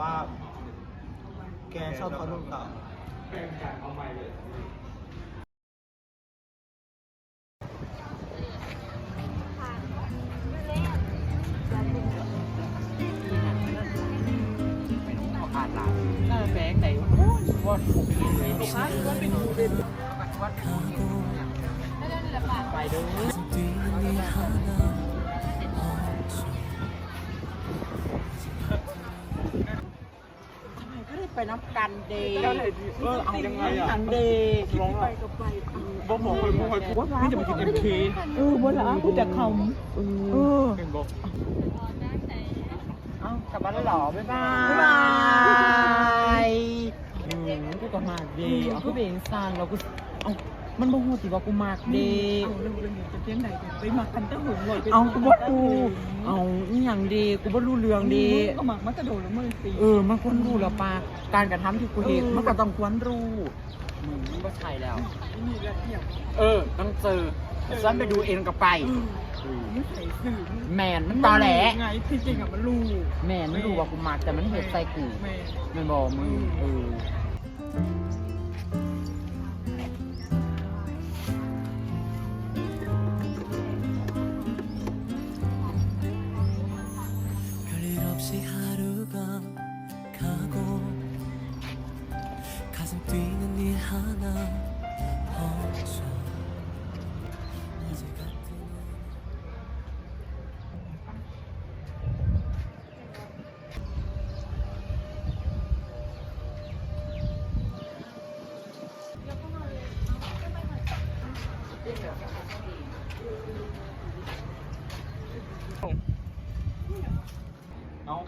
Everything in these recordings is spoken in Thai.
ว่า แกชอบเขาหรือเปล่าอ่านหลังน้าแบงค์ไหนว่าถูกเลยลูกค้าว่าเป็นดูเป็นวัดไปเด้อ ได้ไปน้ำกันเดย์เออเอายังไงอะกันเดย์ร้องอะบอกบอกเลยบอกเลยว่าพี่จะมากินเอ็มเคเออบ่ละกูจะคำเออเป็นบอกเอ้ากลับบ้านแล้วเหรอบ๊ายบายบ๊ายบายอืมกูก็มากเดย์เอากูเป็นซานเรากูเอา มันบ่ฮู้สิว่ากูมากเดย์เอาเรื่องนี้จะเพียงใดไปมาคันตะหึงเลยเอากูบ่กูเอาอีหยังเดย์กูบ่รู้เรื่องเดย์ก็หมักมันจะโดนแล้วมันตีเออมันควรรู้แล้วปาการกระทำที่กูเห็นมันก็ต้องควรรู้มึงมันก็ใช่แล้วนี่แหละเที่ยวเออต้องเจอฉันไปดูเองกับไปมันใส่สื่อแมนมันตอแหลไงที่จริงอะมันรู้แมนมันรู้ว่ากูมากแต่มันเห็ดใส่กูแม่มันบอกมึงเออ 없이 하루가 가고 가슴 뛰는 일 하나 없죠 어제 같은 เอา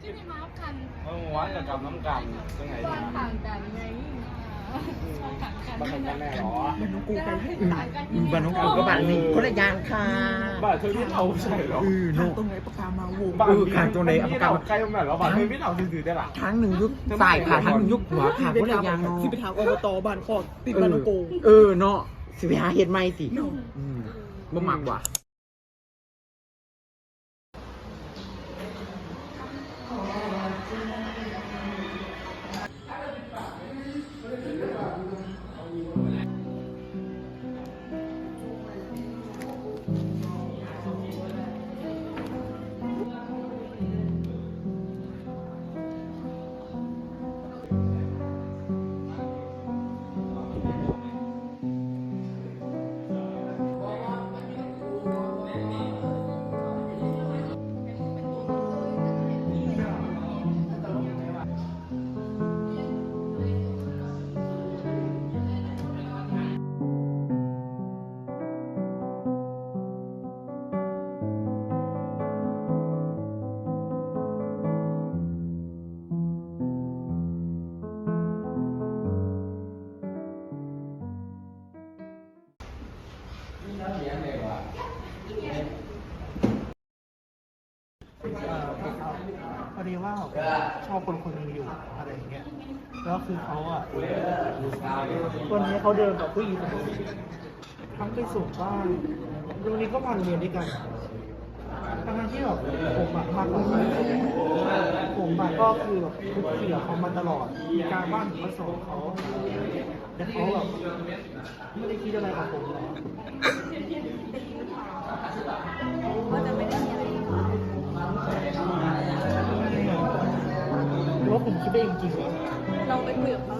ที่มีมาคันเมื่อวานกับกับน้ำกันยังไงตอนต่างกันไงต่างกันบ้านกันแม่หรอมันน้องกูกันให้ต่างกันบ้านน้องกูก็บ้านนี้คนละอย่างค่ะบ้านเธอพี่เอาใช่หรอเออโนตรงไหนปากกามาวงบ้านพี่เอาใกล้ตรงไหนหรอบ้านเธอพี่เอาซื่อๆได้หรอทั้งหนึ่งยุคสายค่ะทั้งหนึ่งยุคหัวค่ะคนละอย่างเนาะที่ไปทางอบตบ้านคอกติดบ้านน้องกูเออเนาะสิไปหาเห็ดใหม่สิอืมบ่มักว่ะ พอดีว่าชอบคนคนนึงอยู่อะไรอย่างเงี้ยแล้วคือเขาอะวันนี้เขาเดินกับผู้หญิงคนนึงทั้งไปส่งบ้านวันนี้ก็มาโรงเรียนด้วยกันทั้งที่แบบผมอะมากกว่าผมอะก็คือแบบคุกคีกับเขามาตลอด การบ้านผมมาส่งเขา แต่เขาแบบไม่ได้คิดอะไรกับผมหรอกว่าจะไม่ได้มีอะไรกับเราหรือว่าผมคิดไปเองจริงเราไปคุยกับเขา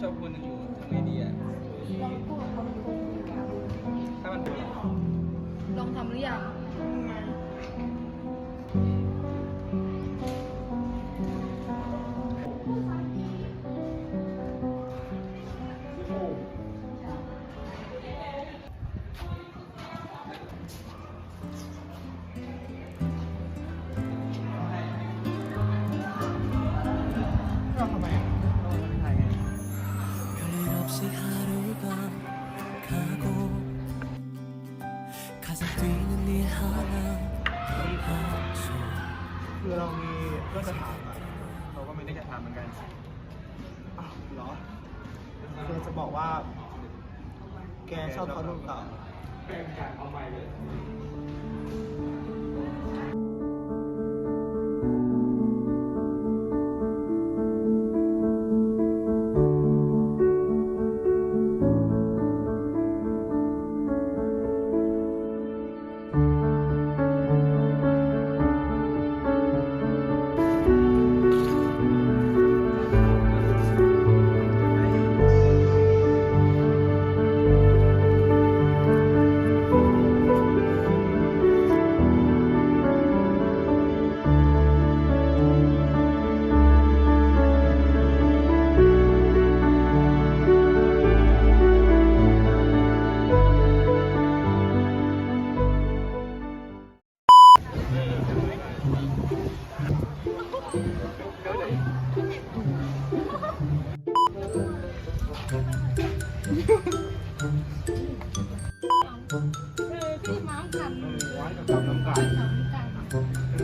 ชอบคนหนึ่งอยู่ทำไงดีอะถ้ามันลองทำหรือยัง เหมือนกันอ้าวเหรอคือจะบอกว่า แกชอบเขาหรือเปล่าเอาใหม่เลย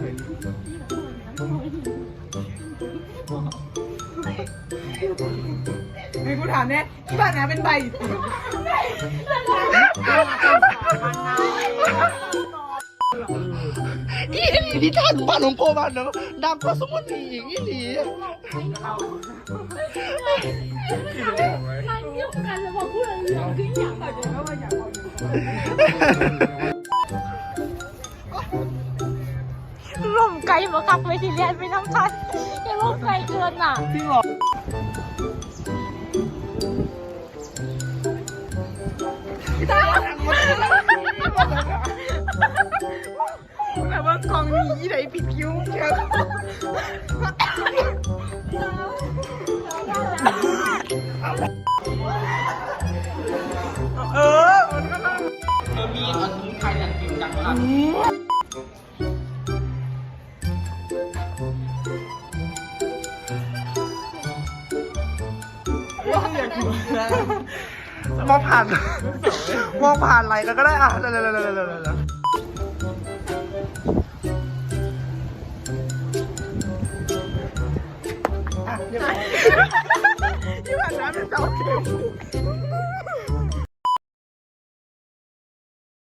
ไอ้กูถามเนี่ยที่บ้านนะเป็นใบอีหลีที่ท่านบ้านหลวงโกบ้านเนาะดังก็สมุนอีกอีหลีนั่งยุ่งกันแล้วบอกพูดอะไรอย่างที่อยากเอาเดี๋ยวก็มาอยากเอา ล่มไกลมาคักไม่สิเรียนไปน้ำชันอย่าล่มไกลเกินอะจริงเหรอแต่ว่ากองนี้ไหนผิดคิ้วเชียวเออ มันก็ต้องเออมีอันนี้ใครอยากกินจังล่ะ มองผ่าน มองผ่านอะไรกันก็ได้อะเร็วๆๆๆๆ